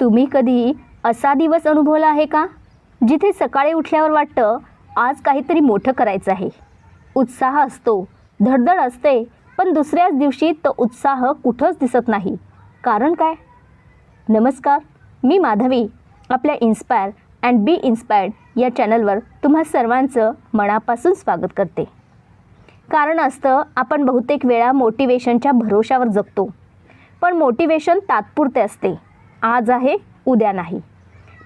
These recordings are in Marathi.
तुम्ही कधी असा दिवस अनुभवला आहे का? जिथे सकाळी उठल्यावर वाटतं आज काहीतरी मोठं करायचं आहे. उत्साह असतो धडधड असते पण दुसऱ्याच दिवशी तो उत्साह कुठंच दिसत नाही. कारण काय? नमस्कार मी माधवी आपल्या इन्स्पायर अँड बी इन्स्पायर्ड या चॅनलवर तुम्हा सर्वांचं मनापासून स्वागत करते. कारण असतं आपण बहुतेक वेळा मोटिवेशनच्या भरोशावर जगतो. पण मोटिवेशन तात्पुरते असते. आज आहे उद्या नाही.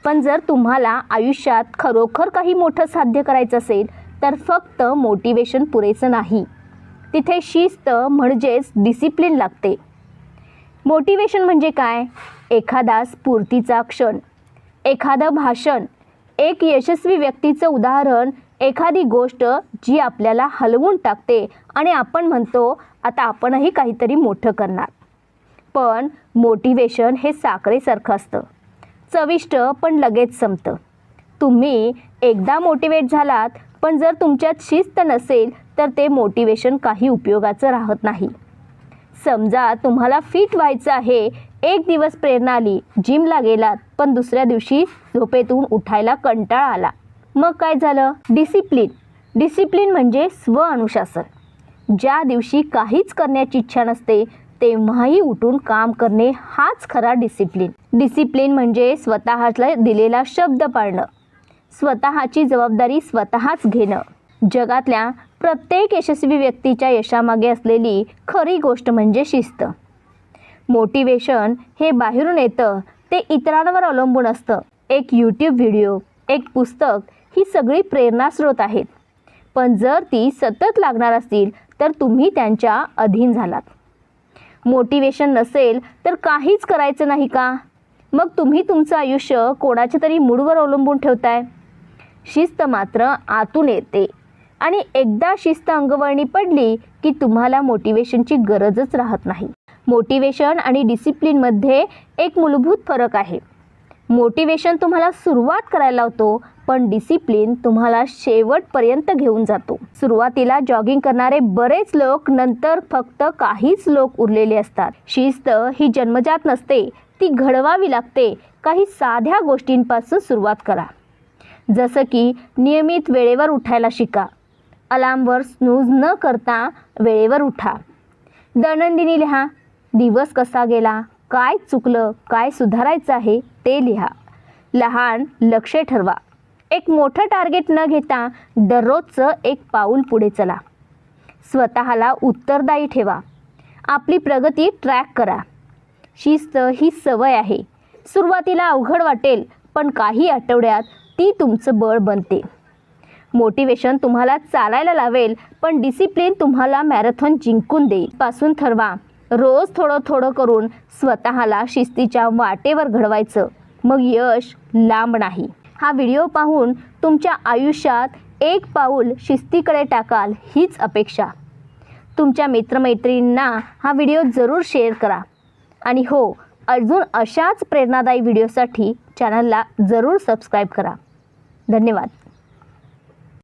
पण जर तुम्हाला आयुष्यात खरोखर काही मोठं साध्य करायचं असेल तर फक्त मोटिवेशन पुरेसं नाही. तिथे शिस्त म्हणजेच डिसिप्लिन लागते. मोटिवेशन म्हणजे काय? एखादा स्फूर्तीचा क्षण एखादं भाषण एक यशस्वी व्यक्तीचं उदाहरण एखादी गोष्ट जी आपल्याला हलवून टाकते आणि आपण म्हणतो आता आपणही काहीतरी मोठं करणार. पण मोटिवेशन हे साखरेसारखं असतं. चविष्ट पण लगेच संपतं. तुम्ही एकदा मोटिवेट झालात पण जर तुमच्यात शिस्त नसेल तर ते मोटिवेशन काही उपयोगाचं राहत नाही. समजा तुम्हाला फिट व्हायचं आहे एक दिवस प्रेरणा आली जिमला गेलात पण दुसऱ्या दिवशी झोपेतून उठायला कंटाळा आला. मग काय झालं? डिसिप्लिन डिसिप्लिन म्हणजे स्व अनुशासन. ज्या दिवशी काहीच करण्याची इच्छा नसते तेव्हाही उठून काम करणे हाच खरा डिसिप्लिन डिसिप्लिन म्हणजे स्वतःला दिलेला शब्द पाळणं. स्वतःची जबाबदारी स्वतःच घेणं. जगातल्या प्रत्येक यशस्वी व्यक्तीच्या यशामागे असलेली खरी गोष्ट म्हणजे शिस्त. मोटिवेशन हे बाहेरून येतं ते इतरांवर अवलंबून असतं. एक यूट्यूब व्हिडिओ एक पुस्तक ही सगळी प्रेरणास्रोत आहेत. पण जर ती सतत लागणार असतील तर तुम्ही त्यांच्या अधीन झालात. मोटिवेशन नसेल तर काहीच करायचं नाही का? मग तुम्ही तुमचं आयुष्य कोणाच्या तरी मूडवर अवलंबून ठेवताय? शिस्त मात्र आतून येते. आणि एकदा शिस्त अंगवळणी पडली की तुम्हाला मोटिवेशनची गरजच राहत नाही. मोटिवेशन आणि डिसिप्लिनमध्ये एक मूलभूत फरक आहे. मोटिवेशन तुम्हाला सुरुवात करायला लावतो पण डिसिप्लिन तुम्हाला शेवटपर्यंत घेऊन जातो. सुरुवातीला जॉगिंग करणारे बरेच लोक नंतर फक्त काहीच लोक उरलेले असतात. शिस्त ही जन्मजात नसते ती घडवावी लागते. काही साध्या गोष्टींपासून सुरुवात करा. जसं की नियमित वेळेवर उठायला शिका. अलार्मवर स्नूज न करता वेळेवर उठा. दैनंदिनी लिहा. दिवस कसा गेला? काय चुकलं? काय सुधारायचं आहे? ते लिहा. लहान लक्ष ठरवा. एक मोठं टार्गेट न घेता दररोजचं एक पाऊल पुढे चला. स्वतःला उत्तरदायी ठेवा. आपली प्रगती ट्रॅक करा. शिस्त ही सवय आहे. सुरुवातीला अवघड वाटेल पण काही आठवड्यात ती तुमचं बळ बनते. मोटिवेशन तुम्हाला चालायला लावेल पण डिसिप्लिन तुम्हाला मॅरेथॉन जिंकून देईल. पासून ठरवा. रोज थोडं थोडं करून स्वतःला शिस्तीच्या वाटेवर घडवायचं. मग यश लांब नाही. हा व्हिडिओ पाहून तुमच्या आयुष्यात एक पाऊल शिस्तीकडे टाकाल हीच अपेक्षा. तुमच्या मित्रमैत्रिणींना हा व्हिडिओ जरूर शेअर करा. आणि हो अजून अशाच प्रेरणादायी व्हिडिओसाठी चॅनलला जरूर सबस्क्राईब करा. धन्यवाद.